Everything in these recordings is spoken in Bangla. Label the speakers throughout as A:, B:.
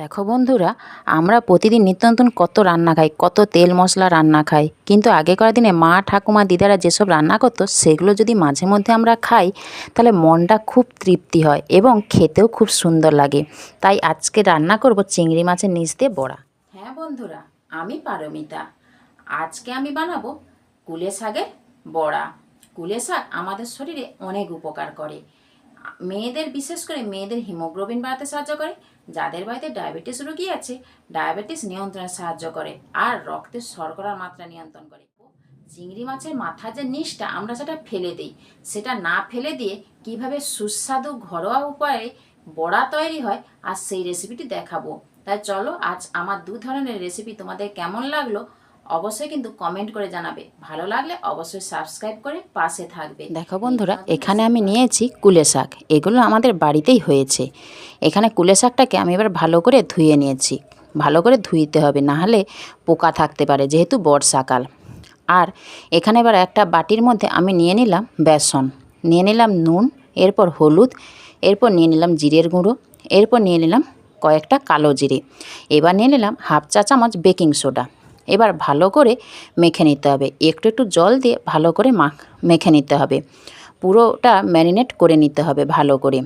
A: দেখো বন্ধুরা, আমরা প্রতিদিন নিত্য নতুন কত রান্না খাই, কত তেল মশলা রান্না খাই। কিন্তু আগেকার দিনে মা, ঠাকুমা, দিদারা যেসব রান্না করতো, সেগুলো যদি মাঝে মধ্যে আমরা খাই, তাহলে মনটা খুব তৃপ্তি হয় এবং খেতেও খুব সুন্দর লাগে। তাই আজকে রান্না করব চিংড়ি মাছের নিচ দিয়ে বড়া। হ্যাঁ বন্ধুরা, আমি পারমিতা। আজকে আমি বানাবো কুলে শাকের বড়া। কুলে শাক আমাদের শরীরে অনেক উপকার করে। মেয়েদের, বিশেষ করে মেয়েদের হিমোগ্লোবিন বাড়াতে সাহায্য করে যাদের বাড়িতে ডায়াবেটিস রোগী আছে, ডায়াবেটিস নিয়ন্ত্রণে সাহায্য করে আর রক্তের শর্করার মাত্রা নিয়ন্ত্রণ করে। চিংড়ি মাছের মাথা যে নিচটা, আমরা সেটা ফেলে দিই। সেটা না ফেলে দিয়ে কীভাবে সুস্বাদু ঘরোয়া উপায়ে বড়া তৈরি হয় আর সেই রেসিপিটি দেখাবো। তাই চলো, আজ আমার দু ধরনের রেসিপি তোমাদের কেমন লাগল অবশ্যই কিন্তু কমেন্ট করে জানাবে। ভালো লাগলে অবশ্যই সাবস্ক্রাইব করে পাশে থাকবে। দেখো বন্ধুরা এখানে আমি নিয়েছি কুলে শাক। এগুলো আমাদের বাড়িতেই হয়েছে। এখানে কুলে শাকটাকে আমি এবার ভালো করে ধুয়ে নিয়েছি। ভালো করে ধুইতে হবে না হলে পোকা থাকতে পারে যেহেতু বর্ষাকাল। আর এখানে এবার একটা বাটির মধ্যে আমি নিয়ে নিলাম বেসন। নিয়ে নিলাম নুন এরপর হলুদ এরপর নিয়ে নিলাম জিরের গুঁড়ো এরপর নিয়ে নিলাম কয়েকটা কালো জিরে। এবার নিয়ে নিলাম হাফ চা চামচ বেকিং সোডা। এবার ভালো করে মেখে নিতে হবে। একটু একটু জল দিয়ে ভালো করে মাখ মেখে নিতে হবে। পুরোটা ম্যারিনেট করে নিতে হবে ভালো করে।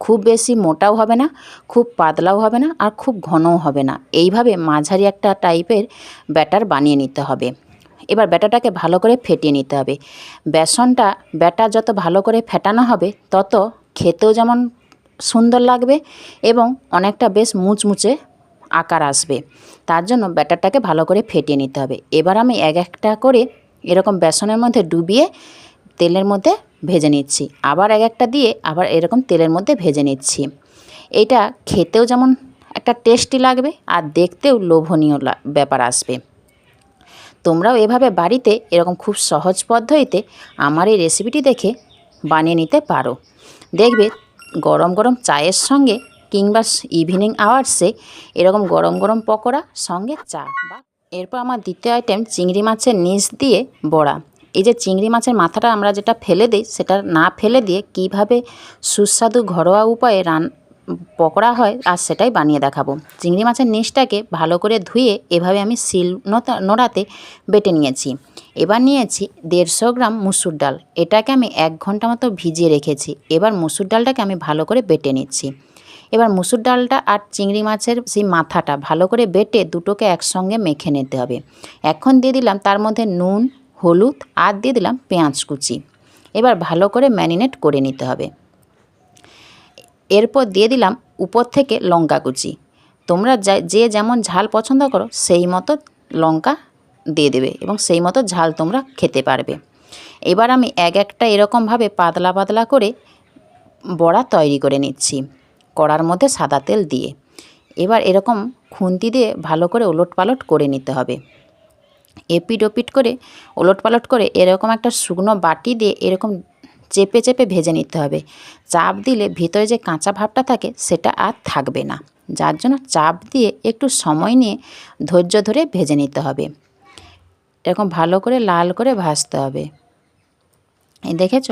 A: খুব বেশি মোটাও হবে না, খুব পাতলাও হবে না আর খুব ঘনও হবে না। এইভাবে মাঝারি একটা টাইপের ব্যাটার বানিয়ে নিতে হবে। এবার ব্যাটাটাকে ভালো করে ফেটিয়ে নিতে হবে। বেসনটা ব্যাটার যত ভালো করে ফেটানো হবে, তত খেতেও যেমন সুন্দর লাগবে এবং অনেকটা বেশ মুচমুচে আকার আসবে। তার জন্য ব্যাটারটাকে ভালো করে ফেটিয়ে নিতে হবে। এবার আমি এক একটা করে এরকম বেসনের মধ্যে ডুবিয়ে তেলের মধ্যে ভেজে নিচ্ছি। আবার এক একটা দিয়ে আবার এরকম তেলের মধ্যে ভেজে নিচ্ছি। এটা খেতেও যেমন একটা টেস্টি লাগবে আর দেখতেও লোভনীয় ব্যাপার আসবে। তোমরাও এভাবে বাড়িতে এরকম খুব সহজ পদ্ধতিতে আমার এই রেসিপিটি দেখে বানিয়ে নিতে পারো। দেখবে গরম গরম চায়ের সঙ্গে কিংবা ইভিনিং আওয়ার্সে এরকম গরম গরম পকোড়া, সঙ্গে চা বা এরপর আমার দ্বিতীয় আইটেম চিংড়ি মাছের নিচ দিয়ে বড়া। এই যে চিংড়ি মাছের মাথাটা আমরা যেটা ফেলে দিই, সেটা না ফেলে দিয়ে কীভাবে সুস্বাদু ঘরোয়া উপায়ে রান, পকোড়া হয়, আর সেটাই বানিয়ে দেখাবো। চিংড়ি মাছের নিচটাকে ভালো করে ধুয়ে এভাবে আমি শিল নোড়াতে বেটে নিয়েছি। এবার নিয়েছি দেড়শো গ্রাম মুসুর ডাল। এটাকে আমি এক ঘণ্টা মতো ভিজিয়ে রেখেছি। এবার মুসুর ডালটাকে আমি ভালো করে বেটে নিচ্ছি। এবার মুসুর ডালটা আর চিংড়ি মাছের সেই মাথাটা ভালো করে বেটে দুটোকে একসঙ্গে মেখে নিতে হবে। এখন দিয়ে দিলাম তার মধ্যে নুন, হলুদ আর দিয়ে দিলাম পেঁয়াজ কুচি। এবার ভালো করে ম্যারিনেট করে নিতে হবে। এরপর দিয়ে দিলাম উপর থেকে লঙ্কা কুচি। তোমরা যে যেমন ঝাল পছন্দ করো, সেই মতো লঙ্কা দিয়ে দেবে এবং সেই মতো ঝাল তোমরা খেতে পারবে। এবার আমি এক একটা এরকমভাবে পাতলা পাতলা করে বড়া তৈরি করে নিচ্ছি। কড়ার মধ্যে সাদা তেল দিয়ে। এবার এরকম খুন্তি দিয়ে ভালো করে ওলট পালট করে নিতে হবে। এপিট ওপিট করে ওলট পালট করে এরকম একটা শুকনো বাটি দিয়ে এরকম চেপে চেপে ভেজে নিতে হবে। চাপ দিলে ভিতরে যে কাঁচা ভাবটা থাকে সেটা আর থাকবে না। যার জন্য চাপ দিয়ে একটু সময় নিয়ে ধৈর্য ধরে ভেজে নিতে হবে। এরকম ভালো করে লাল করে ভাজতে হবে। এই দেখেছ?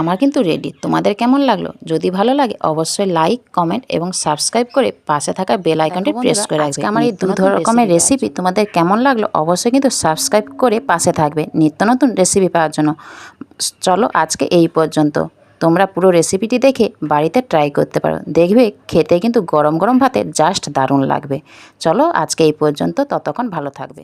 A: আমার কিন্তু রেডি তোমাদের কেমন লাগল? যদি ভালো লাগে অবশ্যই লাইক কমেন্ট এবং সাবস্ক্রাইব করে পাশে থাকা বেল আইকনটি প্রেস করে রাখবে। আমার এই দু রকমের রেসিপি তোমাদের কেমন লাগল? অবশ্যই কিন্তু সাবস্ক্রাইব করে পাশে থাকবে নিত্য নতুন রেসিপি পাওয়ার জন্য। চলো আজকে এই পর্যন্ত। তোমরা পুরো রেসিপিটি দেখে বাড়িতে ট্রাই করতে পারো। দেখবে খেতে কিন্তু গরম গরম ভাতে জাস্ট দারুণ লাগবে। চলো আজকে এই পর্যন্ত। ততক্ষণ ভালো থাকবে।